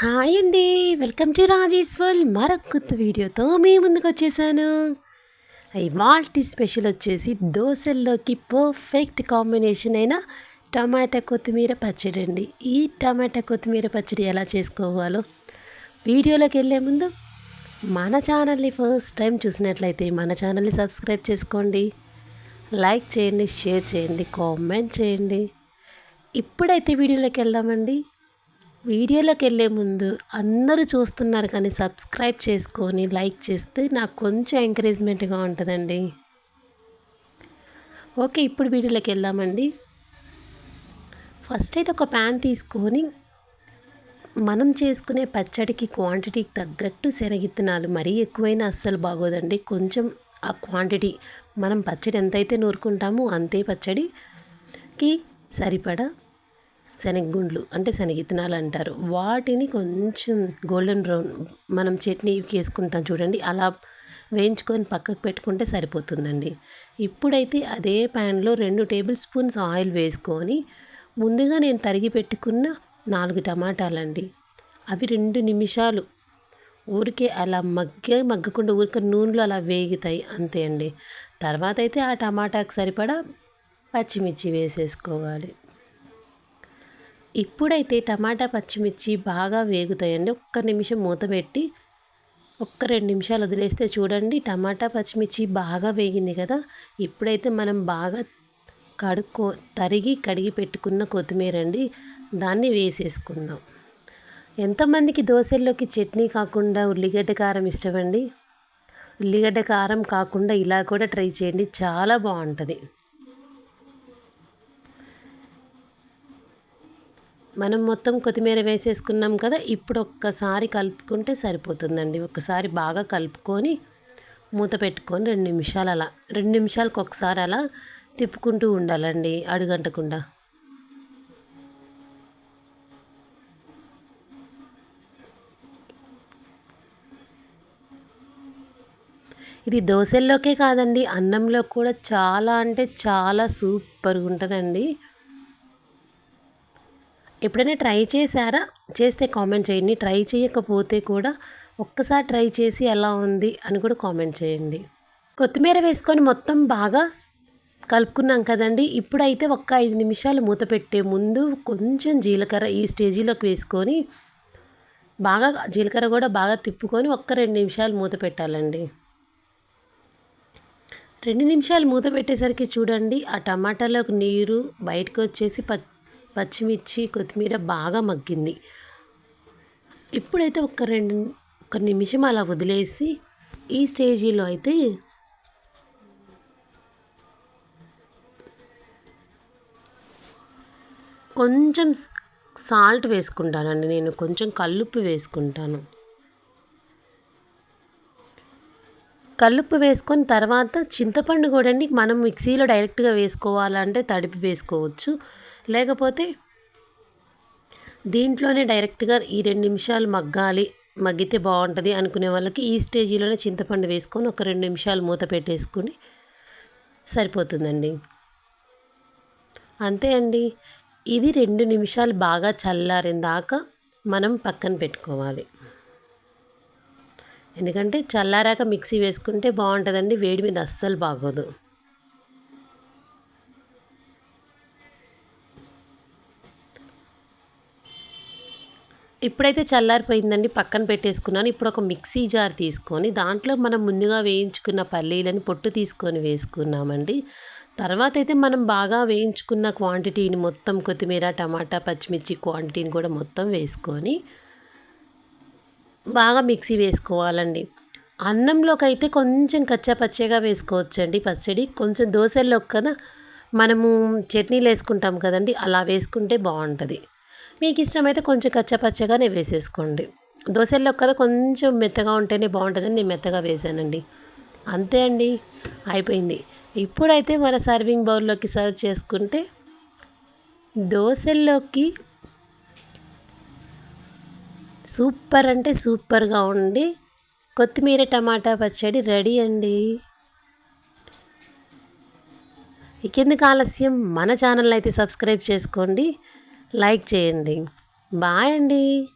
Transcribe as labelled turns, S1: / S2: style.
S1: Hi అండి. Welcome to Rajeshwar మరొక కొత్త వీడియోతో మీ ముందుకు వచ్చేసాను. ఇవాల్టి స్పెషల్ వచ్చేసి దోశల్లోకి పర్ఫెక్ట్ కాంబినేషన్ అయిన టమాటా కొత్తిమీర పచ్చడి అండి. ఈ టమాటా కొత్తిమీర పచ్చడి ఎలా చేసుకోవాలో వీడియోలోకి వెళ్ళే ముందు మన ఛానల్ని ఫస్ట్ టైం చూసినట్లయితే మన ఛానల్ని సబ్స్క్రైబ్ చేసుకోండి. లైక్ చేయండి షేర్ చేయండి కామెంట్ చేయండి. ఇప్పుడైతే వీడియోలోకి వెళ్దామండి. వీడియోలోకి వెళ్ళే ముందు అందరూ చూస్తున్నారు కానీ సబ్స్క్రైబ్ చేసుకొని లైక్ చేస్తే నాకు కొంచెం ఎంకరేజ్మెంట్గా ఉంటుందండి. ఓకే ఇప్పుడు వీడియోలోకి వెళ్దామండి ఫస్ట్ అయితే ఒక ప్యాన్ తీసుకొని మనం చేసుకునే పచ్చడికి క్వాంటిటీకి తగ్గట్టు శనగిత్తనాలు మరీ ఎక్కువైనా అస్సలు బాగోదండి. కొంచెం ఆ క్వాంటిటీ మనం పచ్చడి ఎంతైతే నూరుకుంటామో అంతే పచ్చడికి సరిపడా శనగగుండ్లు అంటే శనగ ఇత్తనాలు అంటారు వాటిని కొంచెం గోల్డెన్ బ్రౌన్ మనం చట్నీ వేసుకుంటాం చూడండి అలా వేయించుకొని పక్కకు పెట్టుకుంటే సరిపోతుందండి. ఇప్పుడైతే అదే ప్యాన్లో రెండు టేబుల్ స్పూన్స్ ఆయిల్ వేసుకొని ముందుగా నేను తరిగి పెట్టుకున్న నాలుగు టమాటాలండి. అవి రెండు నిమిషాలు ఊరికే అలా మగ్గ మగ్గకుండా ఊరికే నూనెలో అలా వేగుతాయి అంతే అండి. తర్వాత అయితే ఆ టమాటాకు సరిపడా పచ్చిమిర్చి వేసేసుకోవాలి. ఇప్పుడైతే టమాటా పచ్చిమిర్చి బాగా వేగుతాయండి. ఒక్క నిమిషం మూత పెట్టి ఒక్క రెండు నిమిషాలు వదిలేస్తే చూడండి టమాటా పచ్చిమిర్చి బాగా వేగింది కదా. ఇప్పుడైతే మనం బాగా కడుక్కో తరిగి కడిగి పెట్టుకున్న కొత్తిమీర అండి దాన్ని వేసేసుకుందాం. ఎంతమందికి దోశల్లోకి చట్నీ కాకుండా ఉల్లిగడ్డ కారం ఇష్టమండి? ఉల్లిగడ్డ కారం కాకుండా ఇలా కూడా ట్రై చేయండి చాలా బాగుంటుంది. మనం మొత్తం కొత్తిమీర వేసేసుకున్నాం కదా ఇప్పుడు ఒక్కసారి కలుపుకుంటే సరిపోతుందండి. ఒక్కసారి బాగా కలుపుకొని మూత పెట్టుకొని రెండు నిమిషాలు అలా రెండు నిమిషాలకు ఒకసారి అలా తిప్పుకుంటూ ఉండాలండి అడుగంటకుండా. ఇది దోశల్లోకే కాదండి అన్నంలో కూడా చాలా అంటే చాలా సూపర్గా ఉంటుందండి ఎప్పుడైనా ట్రై చేశారా? చేస్తే కామెంట్ చేయండి. ట్రై చేయకపోతే కూడా ఒక్కసారి ట్రై చేసి ఎలా ఉంది అని కూడా కామెంట్ చేయండి. కొత్తిమీర వేసుకొని మొత్తం బాగా కలుపుకున్నాం కదండి. ఇప్పుడైతే ఒక్క ఐదు నిమిషాలు మూత పెట్టే ముందు కొంచెం జీలకర్ర ఈ స్టేజీలోకి వేసుకొని బాగా జీలకర్ర కూడా బాగా తిప్పుకొని ఒక్క రెండు నిమిషాలు మూత పెట్టాలండి. రెండు నిమిషాలు మూత పెట్టేసరికి చూడండి ఆ టమాటాలోకి నీరు బయటకు వచ్చేసి పచ్చి పచ్చిమిర్చి కొత్తిమీర బాగా మగ్గింది. ఇప్పుడైతే ఒక రెండు ఒక నిమిషం అలా వదిలేసి ఈ స్టేజీలో అయితే కొంచెం సాల్ట్ వేసుకుంటానండి నేను. కొంచెం కల్లుప్పు వేసుకుంటాను. కల్లుప్పు వేసుకొని తర్వాత చింతపండు కూడా అండి మనం మిక్సీలో డైరెక్ట్గా వేసుకోవాలంటే తడిపి వేసుకోవచ్చు. లేకపోతే దీంట్లోనే డైరెక్ట్గా ఈ రెండు నిమిషాలు మగ్గాలి మగ్గితే బాగుంటుంది అనుకునే వాళ్ళకి ఈ స్టేజీలోనే చింతపండు వేసుకొని ఒక రెండు నిమిషాలు మూత పెట్టేసుకుని సరిపోతుందండి. అంతే అండి. ఇది రెండు నిమిషాలు బాగా చల్లారిన దాకా మనం పక్కన పెట్టుకోవాలి. ఎందుకంటే చల్లారాక మిక్సీ వేసుకుంటే బాగుంటుందండి వేడి మీద అస్సలు బాగోదు. ఇప్పుడైతే చల్లారిపోయిందండి పక్కన పెట్టేసుకున్నాను. ఇప్పుడు ఒక మిక్సీ జార్ తీసుకొని దాంట్లో మనం ముందుగా వేయించుకున్న పల్లీలని పొట్టు తీసుకొని వేసుకున్నామండి. తర్వాత అయితే మనం బాగా వేయించుకున్న క్వాంటిటీని మొత్తం కొత్తిమీర టమాటా పచ్చిమిర్చి క్వాంటిటీని కూడా మొత్తం వేసుకొని బాగా మిక్సీ వేసుకోవాలండి. అన్నంలోకైతే కొంచెం కచ్చా పచ్చగా వేసుకోవచ్చండి పచ్చడి. కొంచెం దోశల్లో కదా మనము చట్నీలు వేసుకుంటాం కదండి అలా వేసుకుంటే బాగుంటుంది. మీకు ఇష్టమైతే కొంచెం కచ్చపచ్చగానే వేసేసుకోండి. దోశల్లో కదా కొంచెం మెత్తగా ఉంటేనే బాగుంటుందని నేను మెత్తగా వేసానండి. అంతే అండి అయిపోయింది. ఇప్పుడైతే మన సర్వింగ్ బౌల్లోకి సర్వ్ చేసుకుంటే దోశల్లోకి సూపర్ అంటే సూపర్గా ఉండి కొత్తిమీర టమాటా పచ్చడి రెడీ అండి. ఇకెందుకు ఆలస్యం మన ఛానల్ అయితే సబ్స్క్రైబ్ చేసుకోండి. లైక్ చేయండి. బాయ్ అండి.